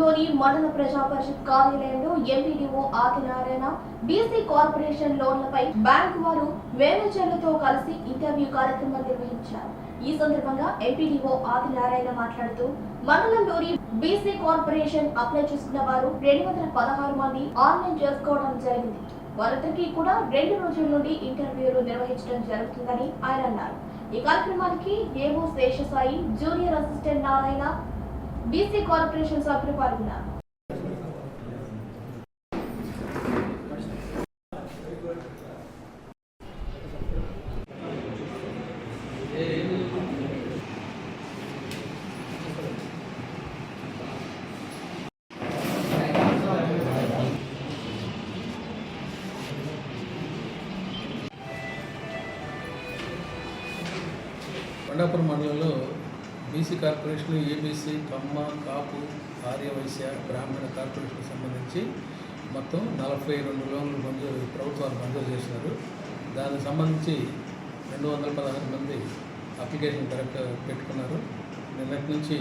మండలంలోని మండల ప్రజా పరిషత్ కార్యాలయంలో ఎంపీడీఓ ఆదినారాయణ బీసీ కార్పొరేషన్ లోన్లపై బ్యాంకు వారు మేనేజర్లతో కలిసి ఇంటర్వ్యూ కార్యక్రమం నిర్వహించారు. ఈ సందర్భంగా ఎంపీడీఓ ఆదినారాయణ మాట్లాడుతూ మండలంలోని బీసీ కార్పొరేషన్ అప్లై చేసుకున్న వారు రెండు వందల పదహారు మంది ఆన్లైన్ చేసుకోవడం జరిగింది. వారందరికీ కూడా రెండు రోజుల నుండి ఇంటర్వ్యూలు నిర్వహించడం జరుగుతుందని ఆయన అన్నారు. ఈ కార్యక్రమానికి AO Seshasai junior assistant Narayana BC corporation సభ్యులు పాల్గొన్నారు. కొండాపురం మండలంలో BC corporation EBC Kamma Kapu Aryavysya Brahmana కార్పొరేషన్కి సంబంధించి మొత్తం నలభై రెండు లోన్లు మంజూరు ప్రభుత్వాలు మంజూరు చేసినారు దానికి సంబంధించి రెండు వందల పదహారు మంది అప్లికేషన్ కరెక్ట్ పెట్టుకున్నారు. నిన్నటి నుంచి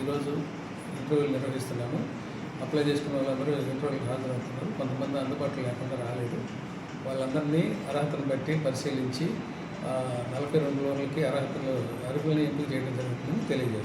ఈరోజు ఇంటర్వ్యూలు నిర్వహిస్తున్నాము. అప్లై చేసుకున్న వాళ్ళందరూ ఇంటర్వ్యూలకు హాజరవుతున్నారు. కొంతమంది అందుబాటులో లేకుండా రాలేదు. వాళ్ళందరినీ అర్హతను బట్టి పరిశీలించి నలభై రెండు రోజులకి అర్హతలు అర్హులను ఎంపిక చేయడం జరుగుతుందని తెలియజేస్తుంది